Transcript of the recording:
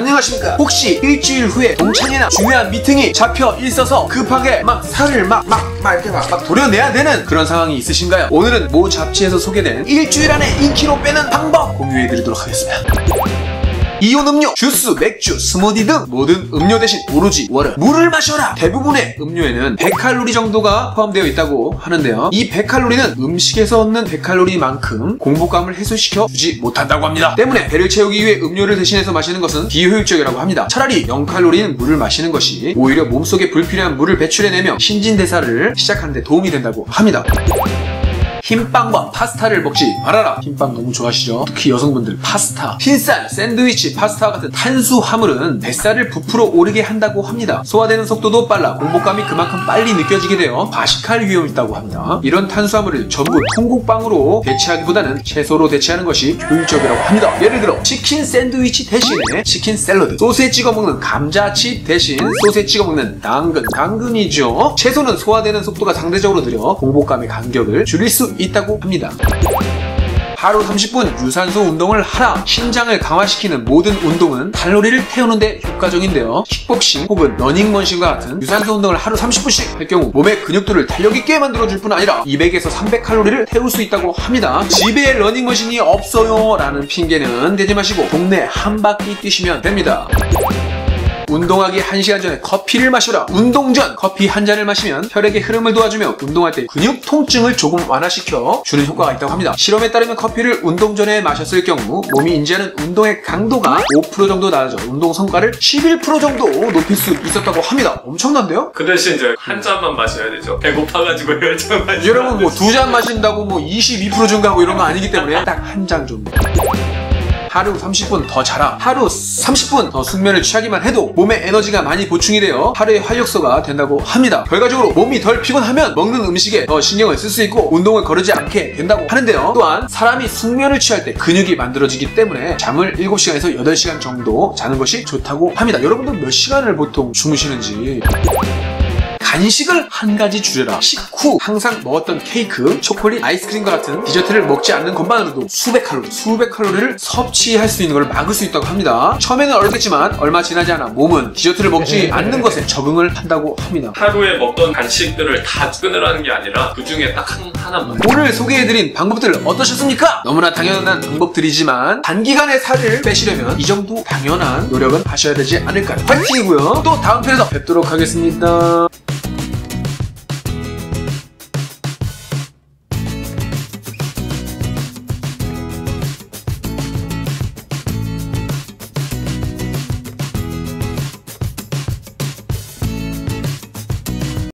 안녕하십니까 혹시 일주일 후에 동창회나 중요한 미팅이 잡혀 있어서 급하게 막 살을 막 막 막 이렇게 막, 막 도려내야 되는 그런 상황이 있으신가요? 오늘은 모 잡지에서 소개된 일주일 안에 2kg 빼는 방법 공유해드리도록 하겠습니다 이온 음료, 주스, 맥주, 스무디 등 모든 음료 대신 오로지 워터, 물을 마셔라! 대부분의 음료에는 100칼로리 정도가 포함되어 있다고 하는데요. 이 100칼로리는 음식에서 얻는 100칼로리만큼 공복감을 해소시켜 주지 못한다고 합니다. 때문에 배를 채우기 위해 음료를 대신해서 마시는 것은 비효율적이라고 합니다. 차라리 0칼로리인 물을 마시는 것이 오히려 몸속에 불필요한 물을 배출해내며 신진대사를 시작하는 데 도움이 된다고 합니다. 흰빵과 파스타를 먹지 말아라. 흰빵 너무 좋아하시죠? 특히 여성분들 파스타, 흰쌀, 샌드위치, 파스타와 같은 탄수화물은 뱃살을 부풀어 오르게 한다고 합니다. 소화되는 속도도 빨라 공복감이 그만큼 빨리 느껴지게 되어 과식할 위험이 있다고 합니다. 이런 탄수화물을 전부 통곡빵으로 대체하기보다는 채소로 대체하는 것이 효율적이라고 합니다. 예를 들어 치킨 샌드위치 대신에 치킨 샐러드, 소스에 찍어 먹는 감자칩 대신 소스에 찍어 먹는 당근, 당근이죠. 채소는 소화되는 속도가 상대적으로 느려 공복감의 간격을 줄일 수 있다고 합니다. 하루 30분 유산소 운동을 하라. 신장을 강화시키는 모든 운동은 칼로리를 태우는데 효과적인데요. 킥복싱 혹은 러닝머신과 같은 유산소 운동을 하루 30분씩 할 경우 몸의 근육들을 탄력 있게 만들어줄 뿐 아니라 200에서 300칼로리를 태울 수 있다고 합니다. 집에 러닝머신이 없어요 라는 핑계는 대지 마시고 동네 한 바퀴 뛰시면 됩니다. 운동하기 1시간 전에 커피를 마셔라. 운동 전 커피 한 잔을 마시면 혈액의 흐름을 도와주며 운동할 때 근육 통증을 조금 완화시켜 주는 효과가 있다고 합니다. 실험에 따르면 커피를 운동 전에 마셨을 경우 몸이 인지하는 운동의 강도가 5% 정도 낮아져 운동 성과를 11% 정도 높일 수 있었다고 합니다. 엄청난데요? 그 대신 이제 한 잔만 마셔야 되죠. 배고파가지고 열잔 마시면 여러분 뭐 두 잔 마신다고 뭐 22% 증가하고 이런 거 아니기 때문에 딱한장 정도. 하루 30분 더 자라. 하루 30분 더 숙면을 취하기만 해도 몸에 에너지가 많이 보충이 되어 하루의 활력소가 된다고 합니다. 결과적으로 몸이 덜 피곤하면 먹는 음식에 더 신경을 쓸 수 있고 운동을 거르지 않게 된다고 하는데요. 또한 사람이 숙면을 취할 때 근육이 만들어지기 때문에 잠을 7시간에서 8시간 정도 자는 것이 좋다고 합니다. 여러분들 몇 시간을 보통 주무시는지 간식을 한 가지 줄여라. 식후 항상 먹었던 케이크, 초콜릿, 아이스크림과 같은 디저트를 먹지 않는 것만으로도 수백 칼로리, 수백 칼로리를 섭취할 수 있는 걸 막을 수 있다고 합니다. 처음에는 어렵겠지만 얼마 지나지 않아 몸은 디저트를 먹지 않는 것에 적응을 한다고 합니다. 하루에 먹던 간식들을 다 끊으라는 게 아니라 그 중에 딱 한, 하나만. 오늘 소개해드린 방법들 어떠셨습니까? 너무나 당연한 방법들이지만 단기간에 살을 빼시려면 이 정도 당연한 노력은 하셔야 되지 않을까요? 파이팅이고요. 또 다음 편에서 뵙도록 하겠습니다.